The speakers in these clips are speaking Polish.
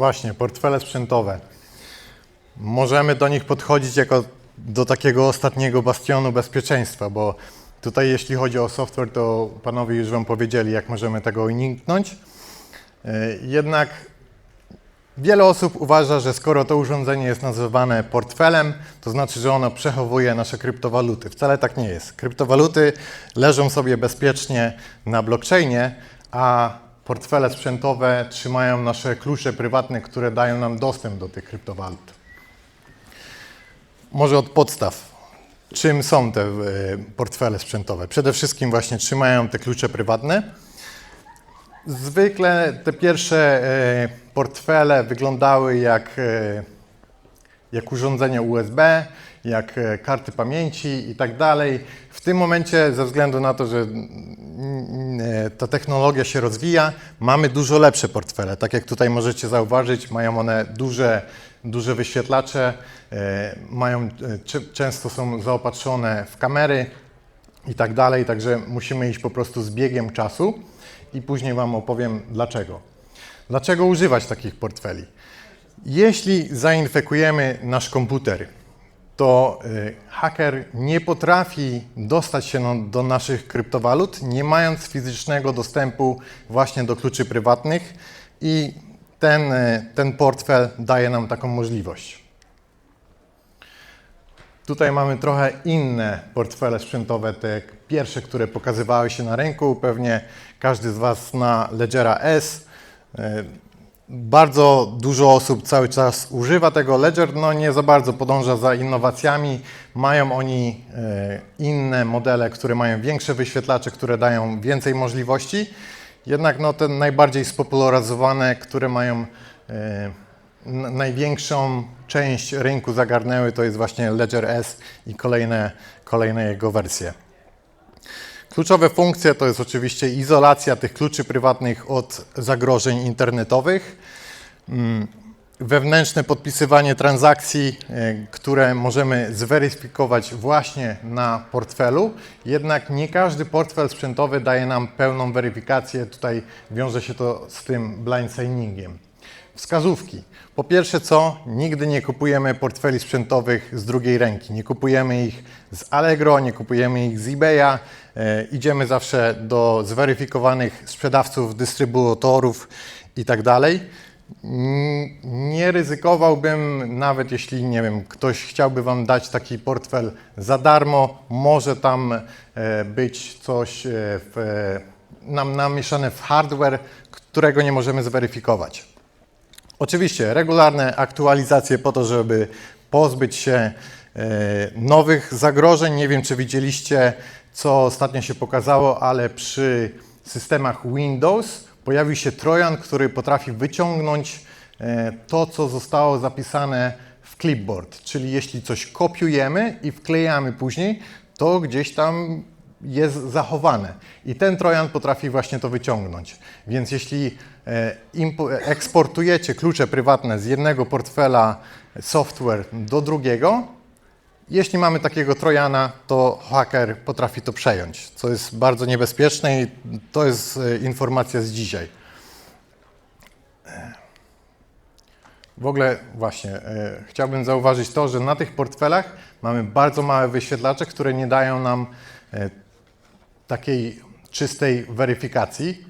właśnie, portfele sprzętowe. Możemy do nich podchodzić jako do takiego ostatniego bastionu bezpieczeństwa, bo tutaj jeśli chodzi o software, to panowie już Wam powiedzieli, jak możemy tego uniknąć. E, Jednak wiele osób uważa, że skoro to urządzenie jest nazywane portfelem, to znaczy, że ono przechowuje nasze kryptowaluty. Wcale tak nie jest. Kryptowaluty leżą sobie bezpiecznie na blockchainie, a portfele sprzętowe trzymają nasze klucze prywatne, które dają nam dostęp do tych kryptowalut. Może od podstaw. Czym są te e, portfele sprzętowe? Przede wszystkim właśnie trzymają te klucze prywatne. Zwykle te pierwsze e, portfele wyglądały jak, e, jak urządzenia USB, jak e, karty pamięci i tak dalej. W tym momencie, ze względu na to, że mm, e, ta technologia się rozwija, mamy dużo lepsze portfele. Tak jak tutaj możecie zauważyć, mają one duże, duże wyświetlacze, e, mają, często są zaopatrzone w kamery i tak dalej, także musimy iść po prostu z biegiem czasu i później Wam opowiem dlaczego. Dlaczego używać takich portfeli? Jeśli zainfekujemy nasz komputer, to y, haker nie potrafi dostać się do naszych kryptowalut, nie mając fizycznego dostępu właśnie do kluczy prywatnych i ten, y, ten portfel daje nam taką możliwość. Tutaj mamy trochę inne portfele sprzętowe, te pierwsze, które pokazywały się na rynku. Pewnie każdy z Was zna Ledgera S. Bardzo dużo osób cały czas używa tego. Ledger no, nie za bardzo podąża za innowacjami. Mają oni e, inne modele, które mają większe wyświetlacze, które dają więcej możliwości. Jednak no, te najbardziej spopularyzowane, które mają e, największą część rynku zagarnęły, to jest właśnie Ledger S i kolejne, kolejne jego wersje. Kluczowe funkcje to jest oczywiście izolacja tych kluczy prywatnych od zagrożeń internetowych, mm, wewnętrzne podpisywanie transakcji, e, które możemy zweryfikować właśnie na portfelu. Jednak nie każdy portfel sprzętowy daje nam pełną weryfikację. Tutaj wiąże się to z tym blind signingiem. Wskazówki. Po pierwsze co, nigdy nie kupujemy portfeli sprzętowych z drugiej ręki. Nie kupujemy ich z Allegro, nie kupujemy ich z eBaya. E, idziemy zawsze do zweryfikowanych sprzedawców, dystrybutorów i tak Nie ryzykowałbym, nawet jeśli, nie wiem, ktoś chciałby Wam dać taki portfel za darmo, może tam e, być coś e, w, e, nam namieszane w hardware, którego nie możemy zweryfikować. Oczywiście regularne aktualizacje po to, żeby pozbyć się e, nowych zagrożeń. Nie wiem, czy widzieliście, co ostatnio się pokazało, ale przy systemach Windows pojawił się trojan, który potrafi wyciągnąć e, to, co zostało zapisane w clipboard. Czyli jeśli coś kopiujemy i wklejamy później, to gdzieś tam jest zachowane. I ten trojan potrafi właśnie to wyciągnąć. Więc jeśli e, impo- eksportujecie klucze prywatne z jednego portfela software do drugiego, jeśli mamy takiego trojana, to haker potrafi to przejąć, co jest bardzo niebezpieczne i to jest e, informacja z dzisiaj. W ogóle właśnie e, chciałbym zauważyć to, że na tych portfelach mamy bardzo małe wyświetlacze, które nie dają nam e, takiej czystej weryfikacji.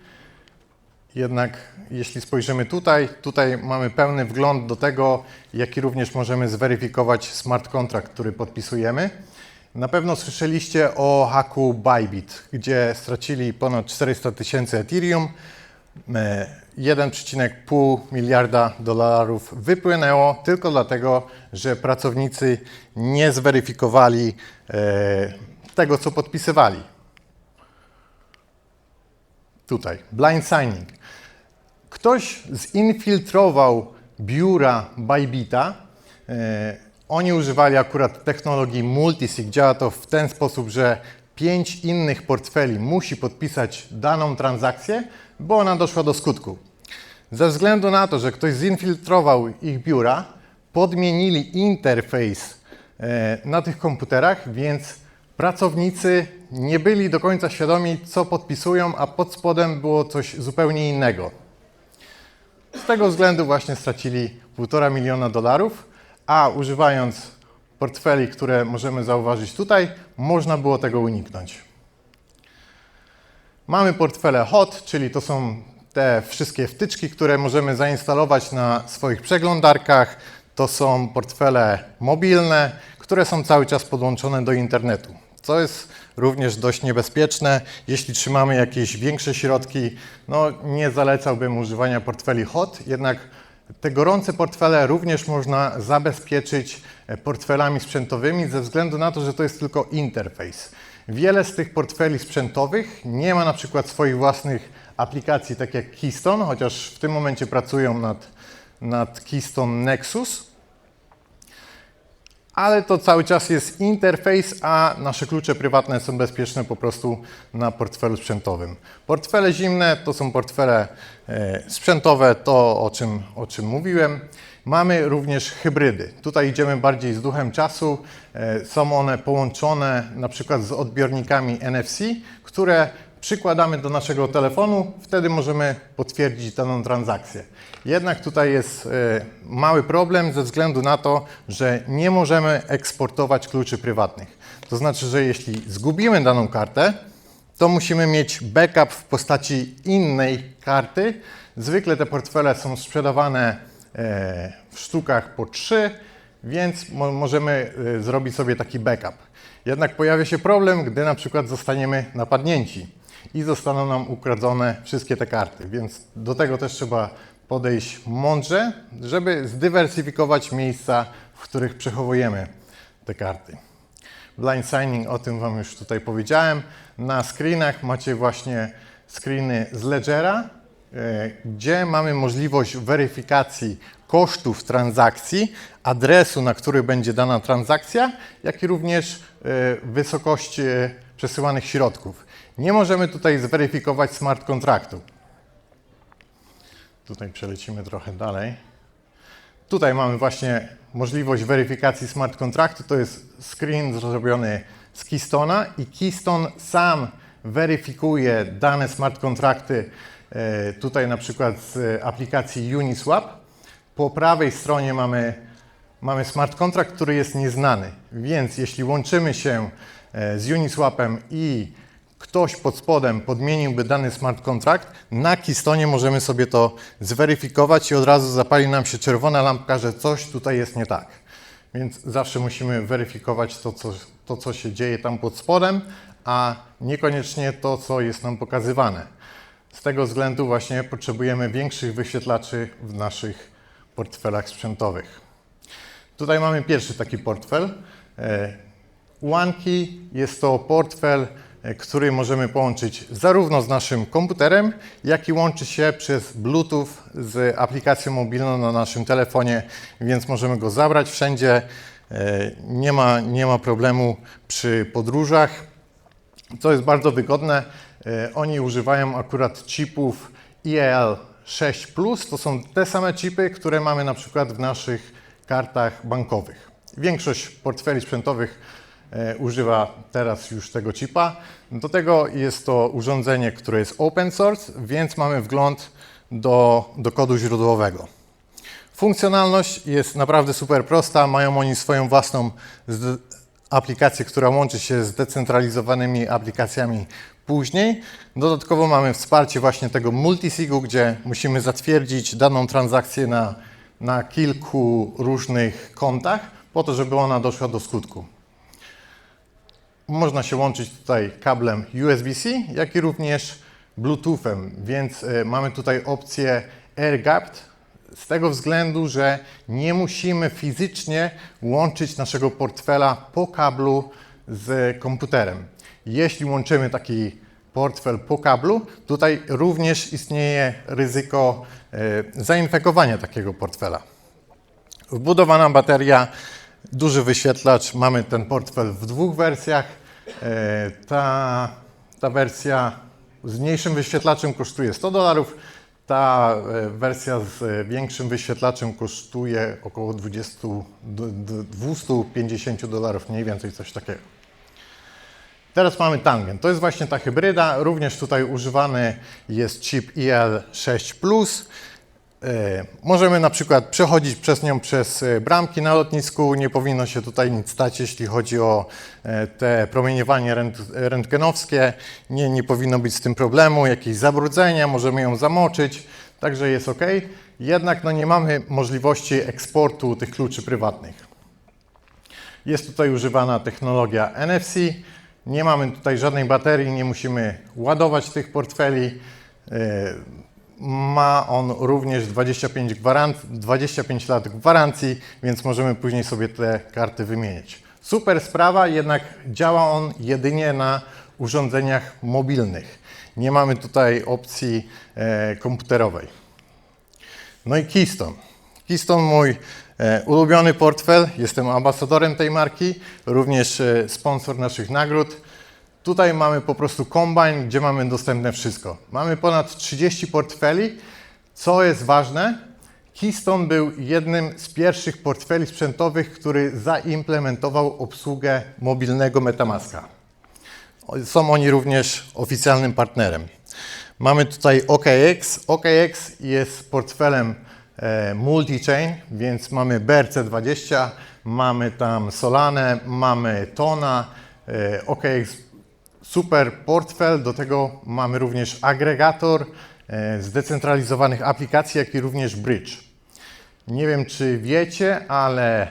Jednak jeśli spojrzymy tutaj, tutaj mamy pełny wgląd do tego, jaki również możemy zweryfikować smart contract, który podpisujemy. Na pewno słyszeliście o haku Bybit, gdzie stracili ponad 400 tysięcy Ethereum. E, 1,5 miliarda dolarów wypłynęło tylko dlatego, że pracownicy nie zweryfikowali e, tego, co podpisywali. Tutaj, blind signing. Ktoś zinfiltrował biura Bybita. E, oni używali akurat technologii multisig. Działa to w ten sposób, że pięć innych portfeli musi podpisać daną transakcję, bo ona doszła do skutku. Ze względu na to, że ktoś zinfiltrował ich biura, podmienili interfejs e, na tych komputerach, więc pracownicy nie byli do końca świadomi, co podpisują, a pod spodem było coś zupełnie innego. tego względu właśnie stracili 1,5 miliona dolarów, a używając portfeli, które możemy zauważyć tutaj, można było tego uniknąć. Mamy portfele hot, czyli to są te wszystkie wtyczki, które możemy zainstalować na swoich przeglądarkach. To są portfele mobilne, które są cały czas podłączone do internetu. Co jest również dość niebezpieczne. Jeśli trzymamy jakieś większe środki, no nie zalecałbym używania portfeli hot, jednak te gorące portfele również można zabezpieczyć e, portfelami sprzętowymi ze względu na to, że to jest tylko interfejs. Wiele z tych portfeli sprzętowych nie ma na przykład swoich własnych aplikacji, tak jak Keystone, chociaż w tym momencie pracują nad, nad Keystone Nexus. Ale to cały czas jest interfejs, a nasze klucze prywatne są bezpieczne po prostu na portfelu sprzętowym. Portfele zimne to są portfele e, sprzętowe, to o czym, o czym mówiłem. Mamy również hybrydy. Tutaj idziemy bardziej z duchem czasu. E, Są one połączone na przykład z odbiornikami NFC, które przykładamy do naszego telefonu, wtedy możemy potwierdzić daną transakcję. Jednak tutaj jest e, mały problem ze względu na to, że nie możemy eksportować kluczy prywatnych. To znaczy, że jeśli zgubimy daną kartę, to musimy mieć backup w postaci innej karty. Zwykle te portfele są sprzedawane e, w sztukach po 3, więc mo możemy e, zrobić sobie taki backup. Jednak pojawia się problem, gdy na przykład zostaniemy napadnięci i zostaną nam ukradzone wszystkie te karty, więc do tego też trzeba podejść mądrze, żeby zdywersyfikować miejsca, w których przechowujemy te karty. Blind signing, o tym Wam już tutaj powiedziałem. Na screenach macie właśnie screeny z Ledgera, e, gdzie mamy możliwość weryfikacji kosztów transakcji, adresu, na który będzie dana transakcja, jak i również e, wysokości e, przesyłanych środków. Nie możemy tutaj zweryfikować smart kontraktu. Tutaj przelecimy trochę dalej. Tutaj mamy właśnie możliwość weryfikacji smart kontraktu. To jest screen zrobiony z Keystona i Keystone sam weryfikuje dane smart kontrakty e, tutaj na przykład z aplikacji Uniswap. Po prawej stronie mamy, mamy smart kontrakt, który jest nieznany, więc jeśli łączymy się e, z Uniswapem i ktoś pod spodem podmieniłby dany smart kontrakt, na Keystonie możemy sobie to zweryfikować i od razu zapali nam się czerwona lampka, że coś tutaj jest nie tak. Więc zawsze musimy weryfikować to co, to, co się dzieje tam pod spodem, a niekoniecznie to, co jest nam pokazywane. Z tego względu właśnie potrzebujemy większych wyświetlaczy w naszych portfelach sprzętowych. Tutaj mamy pierwszy taki portfel. E, OneKey jest to portfel, e, który możemy połączyć zarówno z naszym komputerem, jak i łączy się przez Bluetooth z aplikacją mobilną na naszym telefonie, więc możemy go zabrać wszędzie. E, Nie ma, nie ma problemu przy podróżach. Co jest bardzo wygodne, e, oni używają akurat chipów IEL 6 To są te same chipy, które mamy na przykład w naszych kartach bankowych. Większość portfeli sprzętowych e, używa teraz już tego chipa. Do tego jest to urządzenie, które jest open source, więc mamy wgląd do, do kodu źródłowego. Funkcjonalność jest naprawdę super prosta. Mają oni swoją własną aplikację, która łączy się z zdecentralizowanymi aplikacjami później. Dodatkowo mamy wsparcie właśnie tego multisigu, gdzie musimy zatwierdzić daną transakcję na, na kilku różnych kontach, po to, żeby ona doszła do skutku. Można się łączyć tutaj kablem USB-C, jak i również Bluetoothem, więc y, mamy tutaj opcję AirGapped, z tego względu, że nie musimy fizycznie łączyć naszego portfela po kablu z komputerem. Jeśli łączymy taki portfel po kablu, tutaj również istnieje ryzyko y, zainfekowania takiego portfela. Wbudowana bateria, duży wyświetlacz. Mamy ten portfel w dwóch wersjach. E, Ta, ta wersja z mniejszym wyświetlaczem kosztuje 100 dolarów. Ta e, wersja z e, większym wyświetlaczem kosztuje około 20, do- do 250 dolarów, mniej więcej coś takiego. Teraz mamy tangent. To jest właśnie ta hybryda. Również tutaj używany jest chip IL6+. E, Możemy na przykład przechodzić przez nią przez e, bramki na lotnisku. Nie powinno się tutaj nic stać, jeśli chodzi o e, te promieniowanie rent- rentgenowskie. Nie, nie powinno być z tym problemu, jakieś zabrudzenia, możemy ją zamoczyć, także jest ok. Jednak no, nie mamy możliwości eksportu tych kluczy prywatnych. Jest tutaj używana technologia NFC. Nie mamy tutaj żadnej baterii, nie musimy ładować tych portfeli. Ma on również 25, gwaran- 25 lat gwarancji, więc możemy później sobie te karty wymienić. Super sprawa, jednak działa on jedynie na urządzeniach mobilnych. Nie mamy tutaj opcji e, komputerowej. No i Keystone. Keystone mój e, ulubiony portfel, jestem ambasadorem tej marki, również e, sponsor naszych nagród. Tutaj mamy po prostu kombine, gdzie mamy dostępne wszystko. Mamy ponad 30 portfeli. Co jest ważne, Keystone był jednym z pierwszych portfeli sprzętowych, który zaimplementował obsługę mobilnego Metamaska. Są oni również oficjalnym partnerem. Mamy tutaj OKX. OKX jest portfelem e, multi-chain, więc mamy BRC20, mamy tam Solanę, mamy Tona. E, OKX super portfel, do tego mamy również agregator e, zdecentralizowanych aplikacji, jak i również bridge. Nie wiem, czy wiecie, ale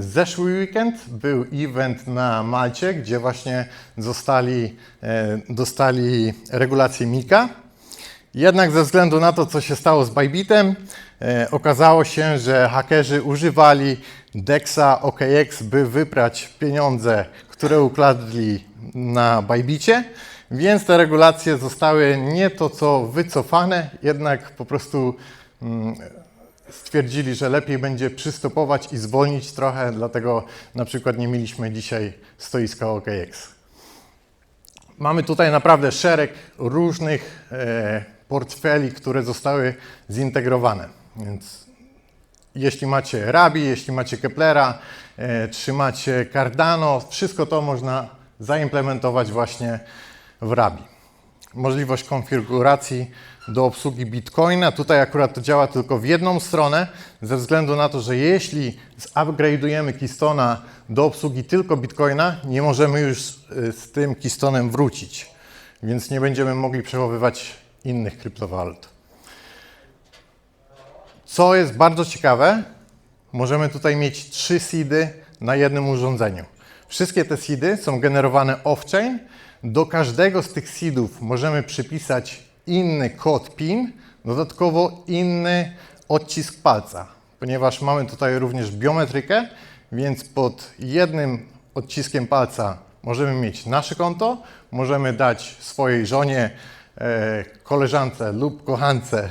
zeszły weekend był event na Malcie, gdzie właśnie zostali, e, dostali regulację Mika. Jednak ze względu na to, co się stało z Bybitem, e, okazało się, że hakerzy używali DEXa OKX, by wyprać pieniądze, które ukradli na Bybicie, więc te regulacje zostały nie to co wycofane, jednak po prostu mm, stwierdzili, że lepiej będzie przystopować i zwolnić trochę, dlatego na przykład nie mieliśmy dzisiaj stoiska OKX. Mamy tutaj naprawdę szereg różnych e, portfeli, które zostały zintegrowane. Więc jeśli macie Rabi, jeśli macie Keplera, e, czy macie Cardano, wszystko to można zaimplementować właśnie w Rabi. Możliwość konfiguracji do obsługi Bitcoina. Tutaj akurat to działa tylko w jedną stronę, ze względu na to, że jeśli zupgrade'ujemy Keystona do obsługi tylko Bitcoina, nie możemy już z tym Keystonem wrócić, więc nie będziemy mogli przechowywać innych kryptowalut. Co jest bardzo ciekawe, możemy tutaj mieć trzy seedy na jednym urządzeniu. Wszystkie te seedy są generowane off-chain. Do każdego z tych seedów możemy przypisać inny kod PIN, dodatkowo inny odcisk palca, ponieważ mamy tutaj również biometrykę, więc pod jednym odciskiem palca możemy mieć nasze konto, możemy dać swojej żonie, e, koleżance lub kochance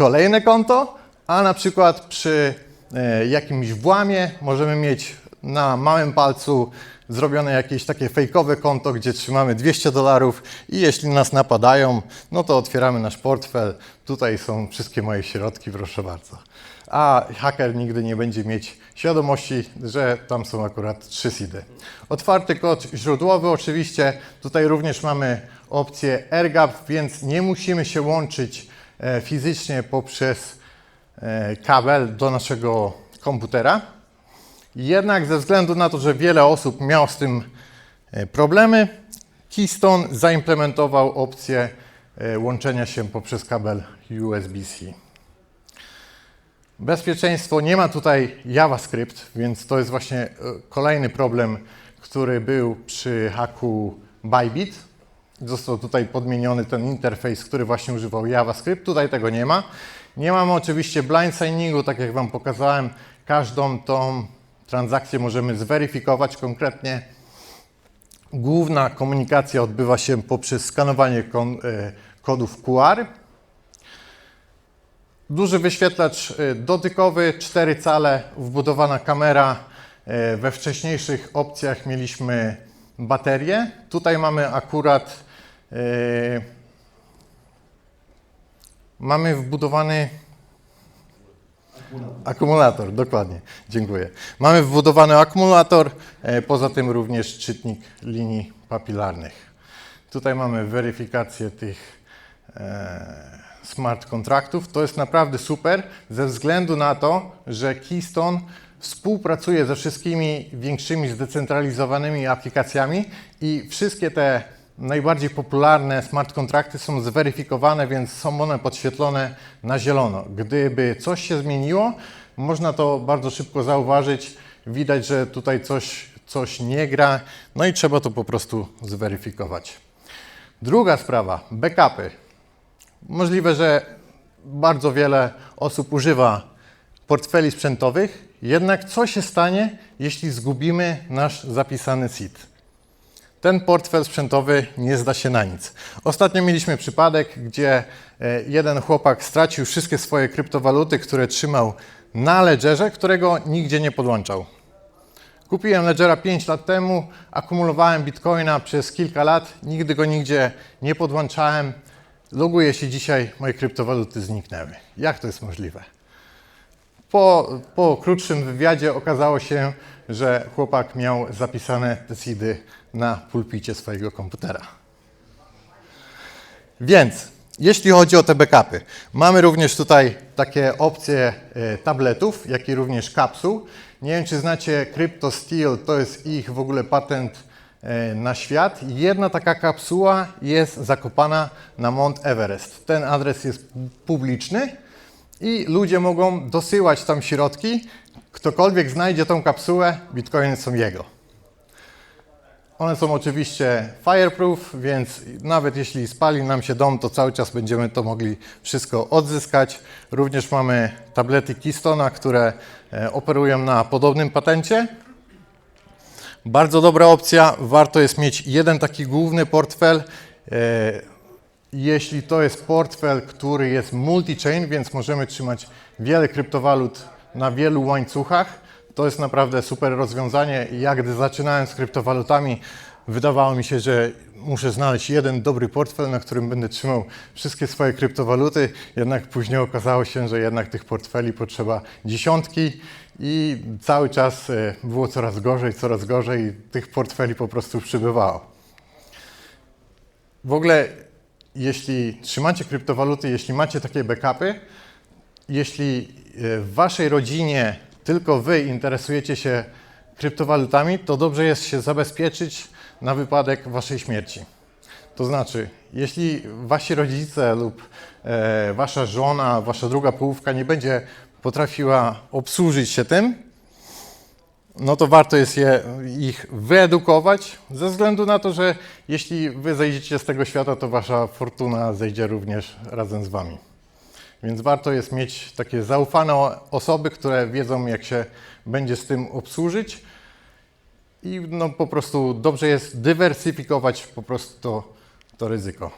kolejne konto, a na przykład przy e, jakimś włamie możemy mieć na małym palcu zrobione jakieś takie fejkowe konto, gdzie trzymamy 200 dolarów i jeśli nas napadają, no to otwieramy nasz portfel. Tutaj są wszystkie moje środki, proszę bardzo. A haker nigdy nie będzie mieć świadomości, że tam są akurat trzy seedy. Otwarty kod źródłowy oczywiście. Tutaj również mamy opcję AirGap, więc nie musimy się łączyć fizycznie poprzez e, kabel do naszego komputera. Jednak ze względu na to, że wiele osób miało z tym e, problemy, Keystone zaimplementował opcję e, łączenia się poprzez kabel USB-C. Bezpieczeństwo nie ma tutaj JavaScript, więc to jest właśnie e, kolejny problem, który był przy haku Bybit. Został tutaj podmieniony ten interfejs, który właśnie używał JavaScript. Tutaj tego nie ma. Nie mamy oczywiście blind signingu, tak jak Wam pokazałem. Każdą tą transakcję możemy zweryfikować konkretnie. Główna komunikacja odbywa się poprzez skanowanie e, kodów QR. Duży wyświetlacz e, dotykowy, 4 cale, wbudowana kamera. E, We wcześniejszych opcjach mieliśmy baterię. Tutaj mamy akurat mamy wbudowany Akumulator, dokładnie. Dziękuję. Mamy wbudowany akumulator, e, poza tym również czytnik linii papilarnych. Tutaj mamy weryfikację tych e, smart kontraktów. To jest naprawdę super ze względu na to, że Keystone współpracuje ze wszystkimi większymi zdecentralizowanymi aplikacjami i wszystkie te najbardziej popularne smart kontrakty są zweryfikowane, więc są one podświetlone na zielono. Gdyby coś się zmieniło, można to bardzo szybko zauważyć. Widać, że tutaj coś, coś nie gra, no i trzeba to po prostu zweryfikować. Druga sprawa, backupy. Możliwe, że bardzo wiele osób używa portfeli sprzętowych, jednak co się stanie, jeśli zgubimy nasz zapisany SID? Ten portfel sprzętowy nie zda się na nic. Ostatnio mieliśmy przypadek, gdzie e, jeden chłopak stracił wszystkie swoje kryptowaluty, które trzymał na ledgerze, którego nigdzie nie podłączał. Kupiłem Ledgera 5 lat temu, akumulowałem bitcoina przez kilka lat, nigdy go nigdzie nie podłączałem. Loguję się dzisiaj, moje kryptowaluty zniknęły. Jak to jest możliwe? Po, po krótszym wywiadzie okazało się, że chłopak miał zapisane seedy na pulpicie swojego komputera. Więc jeśli chodzi o te backupy, mamy również tutaj takie opcje e, tabletów, jak i również kapsuł. Nie wiem, czy znacie CryptoSteel, to jest ich w ogóle patent e, na świat. Jedna taka kapsuła jest zakopana na Mount Everest. Ten adres jest publiczny i ludzie mogą dosyłać tam środki. Ktokolwiek znajdzie tą kapsułę, bitcoiny są jego. One są oczywiście fireproof, więc nawet jeśli spali nam się dom, to cały czas będziemy to mogli wszystko odzyskać. Również mamy tablety Keystona, które e, operują na podobnym patencie. Bardzo dobra opcja. Warto jest mieć jeden taki główny portfel. E, Jeśli to jest portfel, który jest multi-chain, więc możemy trzymać wiele kryptowalut na wielu łańcuchach, to jest naprawdę super rozwiązanie. Ja gdy zaczynałem z kryptowalutami, wydawało mi się, że muszę znaleźć jeden dobry portfel, na którym będę trzymał wszystkie swoje kryptowaluty. Jednak później okazało się, że jednak tych portfeli potrzeba dziesiątki i cały czas e, było coraz gorzej, coraz gorzej tych portfeli po prostu przybywało. W ogóle, jeśli trzymacie kryptowaluty, jeśli macie takie backupy, jeśli e, w waszej rodzinie tylko wy interesujecie się kryptowalutami, to dobrze jest się zabezpieczyć na wypadek waszej śmierci. To znaczy, jeśli wasi rodzice lub e, wasza żona, wasza druga połówka nie będzie potrafiła obsłużyć się tym, no to warto jest je, ich wyedukować, ze względu na to, że jeśli wy zejdziecie z tego świata, to wasza fortuna zejdzie również razem z wami. Więc warto jest mieć takie zaufane osoby, które wiedzą, jak się będzie z tym obsłużyć. I no, po prostu dobrze jest dywersyfikować po prostu to, to ryzyko.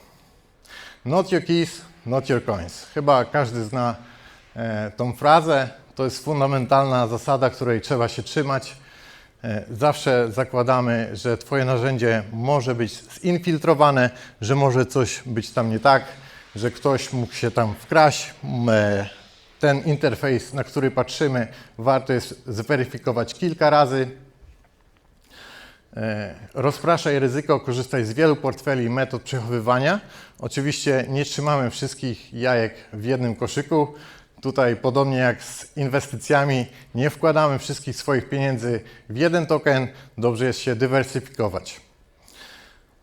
Not your keys, not your coins. Chyba każdy zna e, tą frazę. To jest fundamentalna zasada, której trzeba się trzymać. E, Zawsze zakładamy, że Twoje narzędzie może być zinfiltrowane, że może coś być tam nie tak, że ktoś mógł się tam wkraść. E, Ten interfejs, na który patrzymy, warto jest zweryfikować kilka razy. E, Rozpraszaj ryzyko, korzystaj z wielu portfeli i metod przechowywania. Oczywiście nie trzymamy wszystkich jajek w jednym koszyku. Tutaj, podobnie jak z inwestycjami, nie wkładamy wszystkich swoich pieniędzy w jeden token. Dobrze jest się dywersyfikować.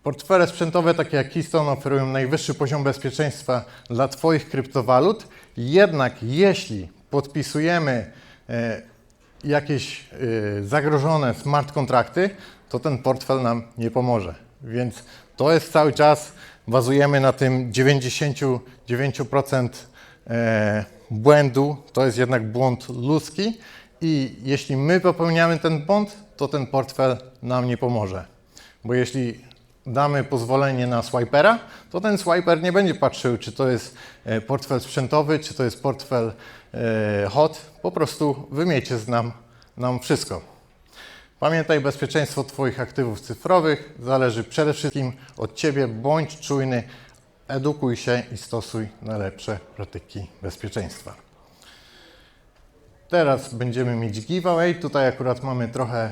Portfele sprzętowe takie jak Keystone oferują najwyższy poziom bezpieczeństwa dla Twoich kryptowalut. Jednak jeśli podpisujemy e, jakieś e, zagrożone smart kontrakty, to ten portfel nam nie pomoże. Więc to jest cały czas, bazujemy na tym 99% e, błędu. To jest jednak błąd ludzki i jeśli my popełniamy ten błąd, to ten portfel nam nie pomoże. Bo jeśli damy pozwolenie na swipera, to ten swiper nie będzie patrzył, czy to jest e, portfel sprzętowy, czy to jest portfel e, hot. Po prostu wymiecie z nam, nam wszystko. Pamiętaj, bezpieczeństwo Twoich aktywów cyfrowych zależy przede wszystkim od Ciebie. Bądź czujny, edukuj się i stosuj najlepsze praktyki bezpieczeństwa. Teraz będziemy mieć giveaway. Tutaj akurat mamy trochę,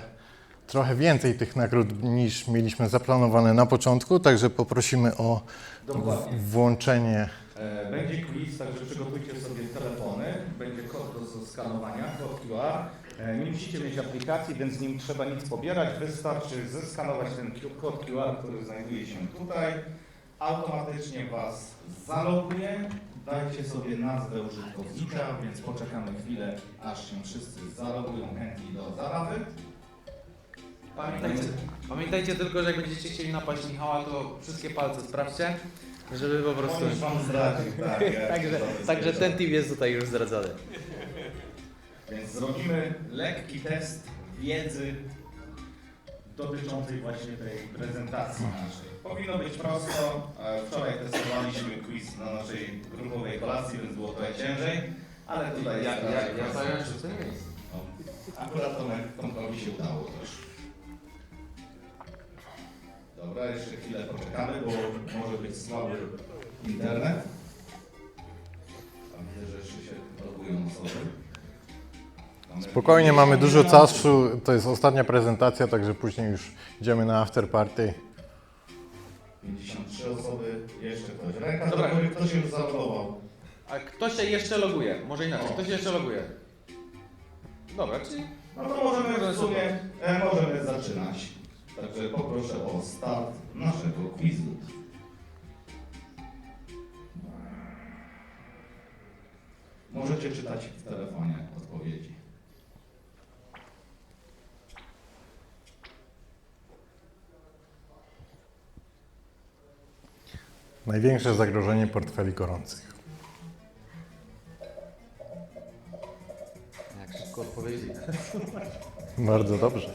trochę więcej tych nagród niż mieliśmy zaplanowane na początku, także poprosimy o w- włączenie E, Będzie quiz, także przygotujcie sobie telefony. Będzie kod do skanowania, kod QR. E, Nie musicie mieć aplikacji, więc nim trzeba nic pobierać. Wystarczy zeskanować ten Q- kod QR, który znajduje się tutaj. Automatycznie Was zaloguje. Dajcie sobie nazwę użytkownika, więc poczekamy chwilę, aż się wszyscy zalogują chętni do zabawy. Pamiętajcie, pamiętajcie tylko, że jak będziecie chcieli napaść Michała, to wszystkie palce sprawdźcie, żeby po prostu... On już Wam zdradził, tak. ja Także, także ten tip jest tutaj już zdradzony. Więc zrobimy lekki test wiedzy dotyczącej właśnie tej prezentacji naszej. Powinno być prosto. E, Wczoraj testowaliśmy quiz na naszej grupowej kolacji, więc było trochę ciężej, ale tutaj jest raczej prosto. szóste miejsce. No, Akurat Tomek, Tomkowi się udało też. Dobra, jeszcze chwilę poczekamy, bo może być słaby internet. A widzę, że jeszcze się logują osoby. Spokojnie, mamy 50 dużo czasu. To jest ostatnia prezentacja, także później już idziemy na after party. 53 osoby, jeszcze ktoś. Ręka Dobra. do góry, ktoś już zalogował. A kto się jeszcze loguje? Może inaczej, kto się jeszcze loguje? Dobra, czyli... No to możemy w sumie, e, możemy zaczynać. Także poproszę o start naszego quizu. Możecie czytać w telefonie odpowiedzi. Największe zagrożenie portfeli gorących. Jak szybko odpowiedzieli. Bardzo dobrze.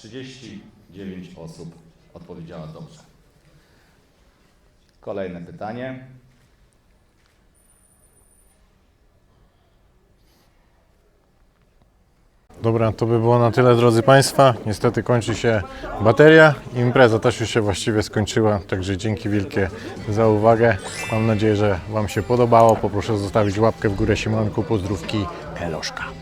39 osób odpowiedziała dobrze. Kolejne pytanie. Dobra, to by było na tyle, drodzy Państwa. Niestety kończy się bateria. Impreza też już się właściwie skończyła, także dzięki wielkie za uwagę. Mam nadzieję, że Wam się podobało. Poproszę zostawić łapkę w górę, siemanku, pozdrówki, Eloszka.